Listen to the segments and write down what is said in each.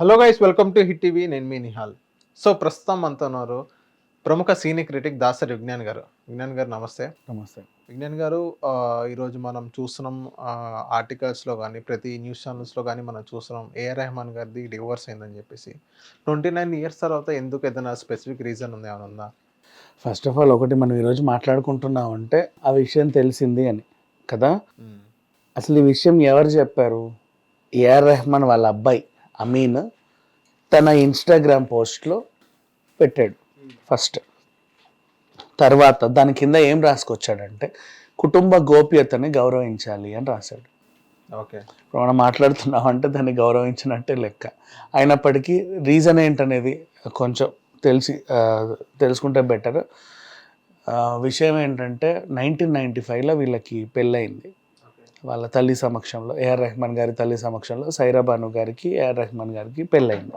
Hello guys welcome to Hit TV. నేను మీ Nihal. So ప్రస్తుతం మనతో ఉన్నారు ప్రముఖ సీనియర్ క్రిటిక్ దాసరి విజ్ఞాన్ గారు. విజ్ఞాన్ గారు నమస్తే. నమస్తే. విజ్ఞాన్ గారు ఈరోజు మనం చూస్తున్నాం ఆర్టికల్స్లో కానీ ప్రతి న్యూస్ ఛానల్స్లో కానీ మనం చూస్తున్నాం ఏఆర్ రెహమాన్ గారిది డివోర్స్ అయిందని చెప్పేసి. ట్వంటీ నైన్ ఇయర్స్ తర్వాత ఎందుకు ఏదైనా స్పెసిఫిక్ రీజన్ ఉంది ఏమైనా ఉందా? ఫస్ట్ ఆఫ్ ఆల్ ఒకటి మనం ఈరోజు మాట్లాడుకుంటున్నాం అంటే ఆ విషయం తెలిసింది అని. కదా? అసలు ఈ విషయం ఎవరు చెప్పారు? ఏఆర్ రెహమాన్ వాళ్ళ అబ్బాయి. అమీన్ తన ఇన్స్టాగ్రామ్ పోస్ట్లో పెట్టాడు ఫస్ట్. తర్వాత దాని కింద ఏం రాసుకొచ్చాడంటే కుటుంబ గోప్యతని గౌరవించాలి అని రాశాడు. ఓకే. ఇప్పుడు మనం మాట్లాడుతున్నాం అంటే దాన్ని గౌరవించినట్టే లెక్క. అయినప్పటికీ రీజన్ ఏంటనేది కొంచెం తెలిసి తెలుసుకుంటే బెటర్. విషయం ఏంటంటే నైన్టీన్ నైంటీ ఫైవ్లో వీళ్ళకి పెళ్ళయింది. వాళ్ళ తల్లి సమక్షంలో ఏఆర్ రెహమాన్ గారి తల్లి సమక్షంలో సైరాబాను గారికి ఏఆర్ రెహమాన్ గారికి పెళ్ళయింది.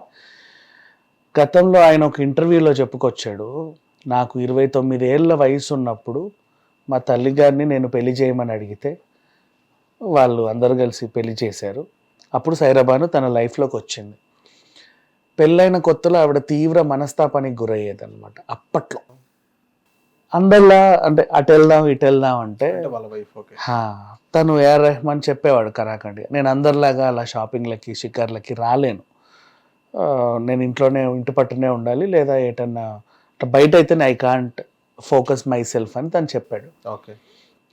గతంలో ఆయన ఒక ఇంటర్వ్యూలో చెప్పుకొచ్చాడు నాకు ఇరవై తొమ్మిది ఏళ్ళ వయసు ఉన్నప్పుడు మా తల్లి గారిని నేను పెళ్ళి చేయమని అడిగితే వాళ్ళు అందరూ కలిసి పెళ్ళి చేశారు. అప్పుడు సైరాబాను తన లైఫ్లోకి వచ్చింది. పెళ్ళైన కొత్తలో ఆవిడ తీవ్ర మనస్తాపానికి గురయ్యేదన్నమాట. అప్పట్లో అందరిలా అంటే అటు వెళ్దాం ఇటు వెళ్దాం అంటే వాళ్ళ వైఫ్ ఓకే తను ఏఆర్ రెహమాన్ చెప్పేవాడు కరాఖండిగా నేను అందరిలాగా అలా షాపింగ్లకి షికార్లకి రాలేను. నేను ఇంట్లోనే ఇంటి పట్టునే ఉండాలి లేదా ఏటన్నా బయట అయితేనే I can't focus myself అని తను చెప్పాడు. ఓకే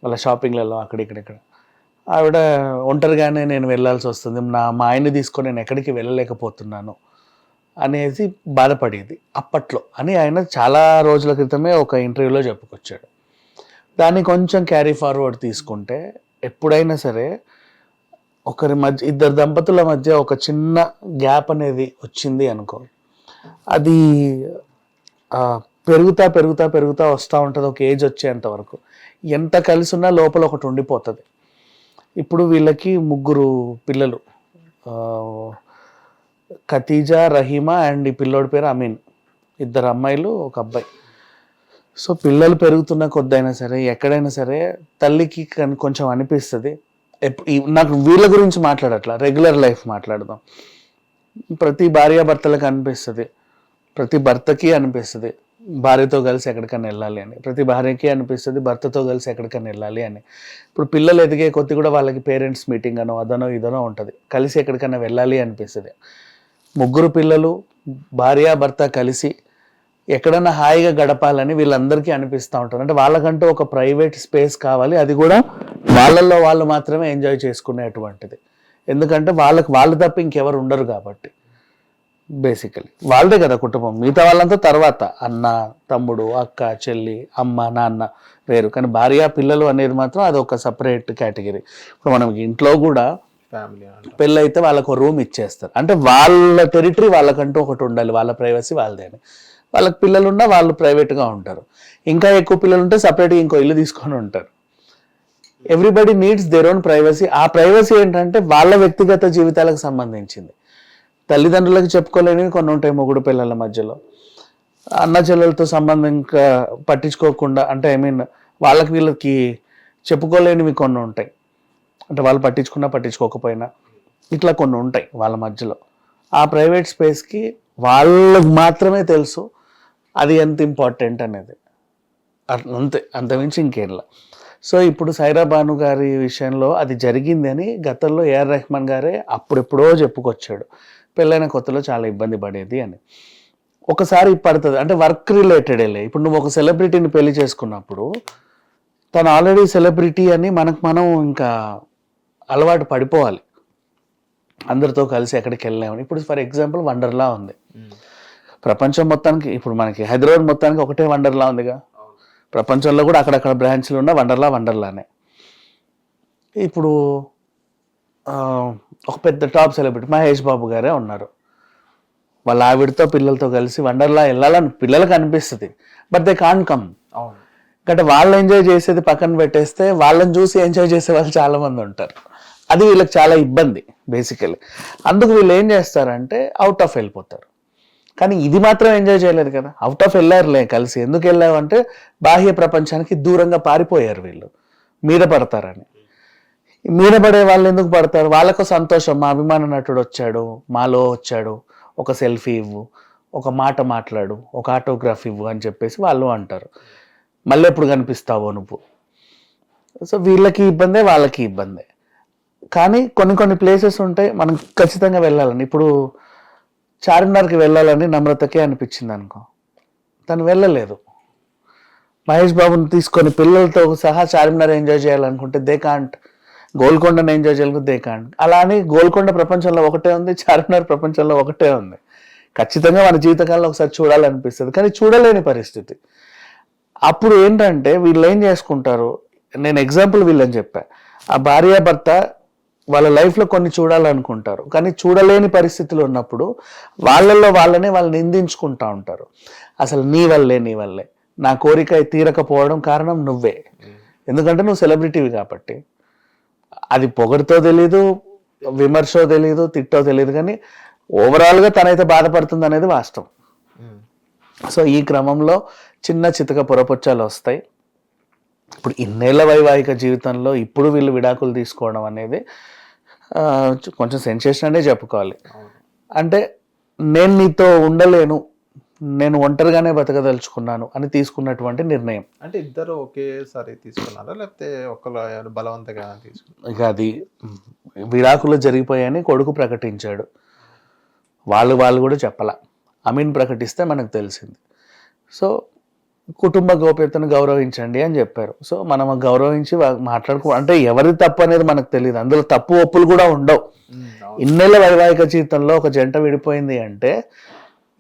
వాళ్ళ షాపింగ్లలో అక్కడ ఇక్కడ ఇక్కడ. ఆవిడ ఒంటరిగానే నేను వెళ్ళాల్సి వస్తుంది. నా మా ఆయన్ని తీసుకొని నేను ఎక్కడికి వెళ్ళలేకపోతున్నాను. అనేది బాధపడేది అప్పట్లో అని ఆయన చాలా రోజుల క్రితమే ఒక ఇంటర్వ్యూలో చెప్పుకొచ్చాడు. దాన్ని కొంచెం క్యారీ ఫార్వర్డ్ తీసుకుంటే ఎప్పుడైనా సరే ఒకరి మధ్య ఇద్దరు దంపతుల మధ్య ఒక చిన్న గ్యాప్ అనేది వచ్చింది అనుకో. అది పెరుగుతా పెరుగుతా పెరుగుతా వస్తూ ఉంటుంది ఒక ఏజ్ వచ్చేంత వరకు. ఎంత కలిసి ఉన్నా లోపల ఒకటి ఉండిపోతుంది. ఇప్పుడు వీళ్ళకి ముగ్గురు పిల్లలు ఖతీజా రహీమా అండ్ ఈ పిల్లోడి పేరు అమీన్. ఇద్దరు అమ్మాయిలు ఒక అబ్బాయి. సో పిల్లలు పెరుగుతున్న కొద్దైనా సరే ఎక్కడైనా సరే తల్లికి కొంచెం అనిపిస్తుంది. నాకు వీళ్ళ గురించి మాట్లాడట్లా రెగ్యులర్ లైఫ్ మాట్లాడదాం. ప్రతి భార్యాభర్తలకు అనిపిస్తుంది ప్రతి భర్తకి అనిపిస్తుంది భార్యతో కలిసి ఎక్కడికైనా వెళ్ళాలి అని. ప్రతి భార్యకి అనిపిస్తుంది భర్తతో కలిసి ఎక్కడికైనా వెళ్ళాలి అని. ఇప్పుడు పిల్లలు ఎదిగే కొద్ది కూడా వాళ్ళకి పేరెంట్స్ మీటింగ్ అనో అదనో ఇదనో ఉంటుంది. కలిసి ఎక్కడికైనా వెళ్ళాలి అనిపిస్తుంది. ముగ్గురు పిల్లలు భార్యాభర్త కలిసి ఎక్కడైనా హాయిగా గడపాలని వీళ్ళందరికీ అనిపిస్తూ ఉంటుంది. అంటే వాళ్ళకంటూ ఒక ప్రైవేట్ స్పేస్ కావాలి. అది కూడా వాళ్ళల్లో వాళ్ళు మాత్రమే ఎంజాయ్ చేసుకునేటువంటిది. ఎందుకంటే వాళ్ళకి వాళ్ళు తప్ప ఇంకెవరు ఉండరు కాబట్టి బేసికలీ వాళ్ళదే కదా కుటుంబం. మిగతా వాళ్ళంతా తర్వాత. అన్న తమ్ముడు అక్క చెల్లి అమ్మ నాన్న వేరు. కానీ భార్య పిల్లలు అనేది మాత్రం అది ఒక సపరేట్ కేటగిరీ ఇప్పుడు మనం ఇంట్లో కూడా ఫ్యామిలీ పెళ్ళి అయితే వాళ్ళకు రూమ్ ఇచ్చేస్తారు. అంటే వాళ్ళ టెరిటరీ వాళ్ళకంటూ ఒకటి ఉండాలి. వాళ్ళ ప్రైవసీ వాళ్ళదే వాళ్ళకి పిల్లలు ఉన్నా వాళ్ళు ప్రైవేట్గా ఉంటారు. ఇంకా ఎక్కువ పిల్లలు ఉంటే సపరేట్గా ఇంకో ఇల్లు తీసుకొని ఉంటారు. Everybody needs their own privacy ఆ ప్రైవసీ ఏంటంటే వాళ్ళ వ్యక్తిగత జీవితాలకు సంబంధించింది. తల్లిదండ్రులకు చెప్పుకోలేనివి కొన్ని ఉంటాయి మొగుడు పిల్లల మధ్యలో. అన్న చెల్లెలతో సంబంధం ఇంకా పట్టించుకోకుండా అంటే ఐ మీన్ వాళ్ళకి వీళ్ళకి చెప్పుకోలేనివి కొన్ని ఉంటాయి. అంటే వాళ్ళు పట్టించుకున్నా పట్టించుకోకపోయినా ఇట్లా కొన్ని ఉంటాయి వాళ్ళ మధ్యలో. ఆ ప్రైవేట్ స్పేస్కి వాళ్ళకు మాత్రమే తెలుసు అది ఎంత ఇంపార్టెంట్ అనేది. అట్లా అంతే అంతమించి ఇంకేంలా సో ఇప్పుడు సైరా భాను గారి విషయంలో అది జరిగింది అని గతంలో ఏఆర్ రెహమాన్ గారే అప్పుడెప్పుడో చెప్పుకొచ్చాడు. పెళ్ళైన కొత్తలో చాలా ఇబ్బంది పడేది అని. ఒకసారి పడుతుంది అంటే వర్క్ రిలేటెడేలే ఇప్పుడు నువ్వు ఒక సెలబ్రిటీని పెళ్ళి చేసుకున్నప్పుడు తను ఆల్రెడీ సెలబ్రిటీ అని మనకు మనం ఇంకా అలవాటు పడిపోవాలి. అందరితో కలిసి ఎక్కడికి వెళ్ళామని ఇప్పుడు ఫర్ ఎగ్జాంపుల్ వండర్లా ఉంది. ప్రపంచం మొత్తానికి ఇప్పుడు మనకి హైదరాబాద్ మొత్తానికి ఒకటే వండర్లా ఉందిగా. ప్రపంచంలో కూడా అక్కడక్కడ బ్రాంచ్లు ఉన్న వండర్లా వండర్లానే. ఇప్పుడు ఒక పెద్ద టాప్ సెలబ్రిటీ మహేష్ బాబు గారే ఉన్నారు. వాళ్ళ ఆవిడతో పిల్లలతో కలిసి వండర్లా వెళ్ళాలని పిల్లలకు అనిపిస్తుంది బట్ దే కాన్ కమ్. అంటే వాళ్ళు ఎంజాయ్ చేసేది పక్కన పెట్టేస్తే వాళ్ళని చూసి ఎంజాయ్ చేసే వాళ్ళు చాలా మంది ఉంటారు. అది వీళ్ళకి చాలా ఇబ్బంది బేసికలీ అందుకు వీళ్ళు ఏం చేస్తారంటే అవుట్ ఆఫ్ వెళ్ళిపోతారు. కానీ ఇది మాత్రం ఎంజాయ్ చేయలేదు కదా. అవుట్ ఆఫ్ వెళ్ళారులే కలిసి. ఎందుకు వెళ్ళామంటే బాహ్య ప్రపంచానికి దూరంగా పారిపోయారు వీళ్ళు. మీద పడతారని. మీద పడే వాళ్ళు ఎందుకు పడతారు? వాళ్ళకు సంతోషం. మా అభిమాన నటుడు వచ్చాడు మాలో వచ్చాడు. ఒక సెల్ఫీ ఇవ్వు ఒక మాట మాట్లాడు ఒక ఆటోగ్రాఫ్ ఇవ్వు అని చెప్పేసి వాళ్ళు అంటారు. మళ్ళీ ఎప్పుడు కనిపిస్తావో నువ్వు. సో వీళ్ళకి ఇబ్బందే వాళ్ళకి ఇబ్బందే. కానీ కొన్ని కొన్ని ప్లేసెస్ ఉంటాయి మనం ఖచ్చితంగా వెళ్ళాలని ఇప్పుడు చార్మినార్కి వెళ్ళాలని నమ్రతకే అనిపించింది అనుకో. తను వెళ్ళలేదు. మహేష్ బాబుని తీసుకొని పిల్లలతో సహా చార్మినార్ ఎంజాయ్ చేయాలనుకుంటే దే కాంట్ గోల్కొండను ఎంజాయ్ చేయాలి దే కాంట్ అలా అని గోల్కొండ ప్రపంచంలో ఒకటే ఉంది చార్మినార్ ప్రపంచంలో ఒకటే ఉంది. ఖచ్చితంగా మన జీవితకాలంలో ఒకసారి చూడాలనిపిస్తుంది కానీ చూడలేని పరిస్థితి. అప్పుడు ఏంటంటే వీళ్ళు ఏం చేసుకుంటారు? నేను ఎగ్జాంపుల్ వీళ్ళని చెప్పా. ఆ భార్యాభర్త వాళ్ళ లైఫ్లో కొన్ని చూడాలనుకుంటారు. కానీ చూడలేని పరిస్థితులు ఉన్నప్పుడు వాళ్ళల్లో వాళ్ళనే వాళ్ళు నిందించుకుంటా ఉంటారు. అసలు నీ వల్లే నీ వల్లే. నా కోరిక తీరకపోవడం కారణం నువ్వే. ఎందుకంటే నువ్వు సెలబ్రిటీవి కాబట్టి. అది పొగరుతో తెలీదు విమర్శో తెలీదు తిట్టో తెలియదు కానీ ఓవరాల్గా తనైతే బాధపడుతుంది అనేది వాస్తవం. సో ఈ క్రమంలో చిన్న చితక పొరపొచ్చాలు వస్తాయి. ఇప్పుడు ఇన్నేళ్ళ వైవాహిక జీవితంలో ఇప్పుడు వీళ్ళు విడాకులు తీసుకోవడం అనేది కొంచెం సెన్సేషన్ అనే చెప్పుకోవాలి. అంటే నేను నీతో ఉండలేను నేను ఒంటరిగానే బతకదలుచుకున్నాను అని తీసుకున్నటువంటి నిర్ణయం. అంటే ఇద్దరు ఒకేసారి తీసుకున్నారా? లేకపోతే ఒకరు బలవంతంగా తీసుకున్నారు? ఇక అది విడాకులు జరిగిపోయాయని కొడుకు ప్రకటించాడు. వాళ్ళు వాళ్ళు కూడా చెప్పాల. అమీన్ ప్రకటిస్తే మనకు తెలిసింది. సో కుటుంబ గోప్యతను గౌరవించండి అని చెప్పారు. సో మనం గౌరవించి మాట్లాడుకో అంటే ఎవరి తప్పు అనేది మనకు తెలియదు అందులో తప్పు ఒప్పులు కూడా ఉండవు. ఇన్నేళ్ళ వైవాహిక జీవితంలో ఒక జంట విడిపోయింది అంటే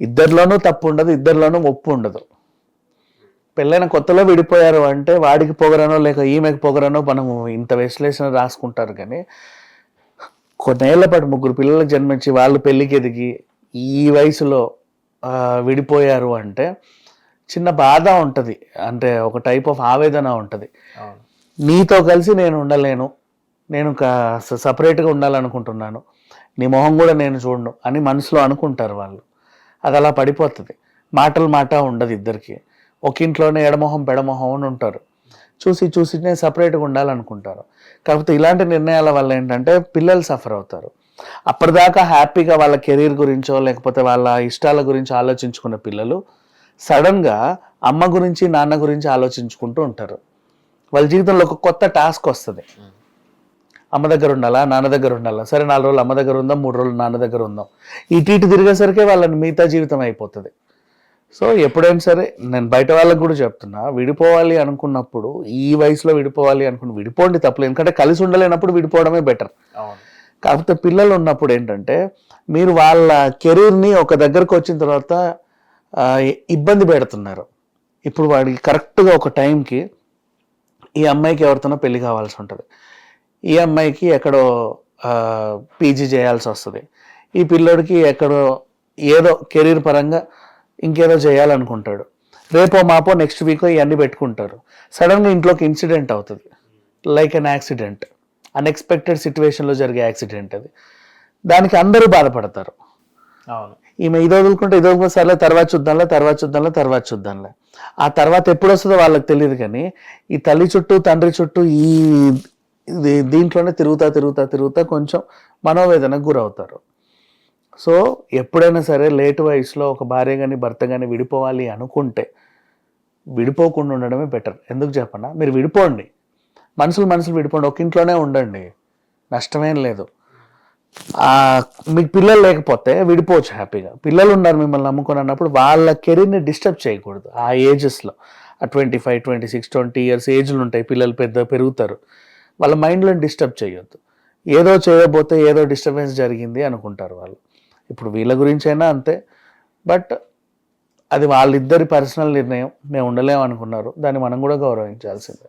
ఇద్దరిలోనూ తప్పు ఉండదు ఇద్దరిలోనూ ఒప్పు ఉండదు. పెళ్ళైన కొత్తలో విడిపోయారు అంటే వాడికి పొగరనో లేక ఈమెకి పొగరనో మనం ఇంత విశ్లేషణ రాసుకుంటారు కానీ కొన్నేళ్ళ పాటు ముగ్గురు పిల్లలకు జన్మించి వాళ్ళు పెళ్ళికి ఎదిగి ఈ వయసులో విడిపోయారు అంటే చిన్న బాధ ఉంటుంది. అంటే ఒక టైప్ ఆఫ్ ఆవేదన ఉంటుంది. నీతో కలిసి నేను ఉండలేను. నేను సపరేట్గా ఉండాలనుకుంటున్నాను. నీ మొహం కూడా నేను చూడను అని మనసులో అనుకుంటారు వాళ్ళు. అది అలా పడిపోతుంది. మాటలు మాట ఉండదు ఇద్దరికి. ఒక ఇంట్లోనే ఎడమొహం పెడమొహం అని ఉంటారు. చూసి చూసి నేను సపరేట్గా ఉండాలనుకుంటారు. కాకపోతే ఇలాంటి నిర్ణయాల వల్ల ఏంటంటే పిల్లలు సఫర్ అవుతారు. అప్పటిదాకా హ్యాపీగా వాళ్ళ కెరీర్ గురించో లేకపోతే వాళ్ళ ఇష్టాల గురించి ఆలోచించుకున్న పిల్లలు సడన్గా అమ్మ గురించి నాన్న గురించి ఆలోచించుకుంటూ ఉంటారు. వాళ్ళ జీవితంలో ఒక కొత్త టాస్క్ వస్తుంది. అమ్మ దగ్గర ఉండాలా నాన్న దగ్గర ఉండాలా? సరే నాలుగు రోజులు అమ్మ దగ్గర ఉందాం మూడు రోజులు నాన్న దగ్గర ఉందాం. ఇటు ఇటు తిరిగేసరికి వాళ్ళని మిగతా జీవితం అయిపోతుంది. సో ఎప్పుడైనా సరే నేను బయట వాళ్ళకి కూడా చెప్తున్నా విడిపోవాలి అనుకున్నప్పుడు ఈ వయసులో విడిపోవాలి అనుకున్న విడిపోండి తప్పలేదు ఎందుకంటే కలిసి ఉండలేనప్పుడు విడిపోవడమే బెటర్. కాకపోతే పిల్లలు ఉన్నప్పుడు ఏంటంటే మీరు వాళ్ళ కెరీర్ని ఒక దగ్గరకు వచ్చిన తర్వాత ఇబ్బంది పెడుతున్నారు. ఇప్పుడు వాడికి కరెక్ట్గా ఒక టైంకి ఈ అమ్మాయికి ఎవరితోనో పెళ్ళి కావాల్సి ఉంటుంది. ఈ అమ్మాయికి ఎక్కడో పీజీ చేయాల్సి వస్తుంది. ఈ పిల్లోడికి ఎక్కడో ఏదో కెరీర్ పరంగా ఇంకేదో చేయాలనుకుంటాడు. రేపో మాపో నెక్స్ట్ వీక్ ఇవన్నీ పెట్టుకుంటారు. సడన్గా ఇంట్లోకి ఇన్సిడెంట్ అవుతుంది. Like an accident. అన్ఎక్స్పెక్టెడ్ సిచ్యువేషన్లో జరిగే యాక్సిడెంట్ అది. దానికి అందరూ బాధపడతారు. అవును. ఈమె ఇది వదులుకుంటే ఇది వదులుకుంటే సర్లే తర్వాత చూద్దాంలే తర్వాత చూద్దాంలే తర్వాత చూద్దాంలే. ఆ తర్వాత ఎప్పుడు వస్తుందో వాళ్ళకి తెలియదు కానీ ఈ తల్లి చుట్టూ తండ్రి చుట్టూ ఈ దీంట్లోనే తిరుగుతా తిరుగుతా తిరుగుతా కొంచెం మనోవేదనకు గురవుతారు. సో ఎప్పుడైనా సరే లేట్ వయసులో ఒక భార్య కానీ భర్త కానీ విడిపోవాలి అనుకుంటే విడిపోకుండా ఉండడమే బెటర్. ఎందుకు చెప్పనా? మీరు విడిపోండి. మనుషులు మనుషులు విడిపోండి. ఒక ఇంట్లోనే ఉండండి. నష్టమేం లేదు. మీకు పిల్లలు లేకపోతే విడిపోవచ్చు హ్యాపీగా. పిల్లలు ఉన్నారు మిమ్మల్ని నమ్ముకొని అన్నప్పుడు వాళ్ళ కెరీర్ని డిస్టర్బ్ చేయకూడదు. ఆ ఏజెస్లో ఆ twenty five twenty six twenty years ఏజ్లు ఉంటాయి. పిల్లలు పెద్ద పెరుగుతారు. వాళ్ళ మైండ్లో డిస్టర్బ్ చేయొద్దు. ఏదో చేయబోతే ఏదో డిస్టర్బెన్స్ జరిగింది అనుకుంటారు వాళ్ళు. ఇప్పుడు వీళ్ళ గురించి అయినా అంతే. బట్ అది వాళ్ళిద్దరి పర్సనల్ నిర్ణయం. మేము ఉండలేము అనుకున్నారు దాన్ని మనం కూడా గౌరవించాల్సిందే.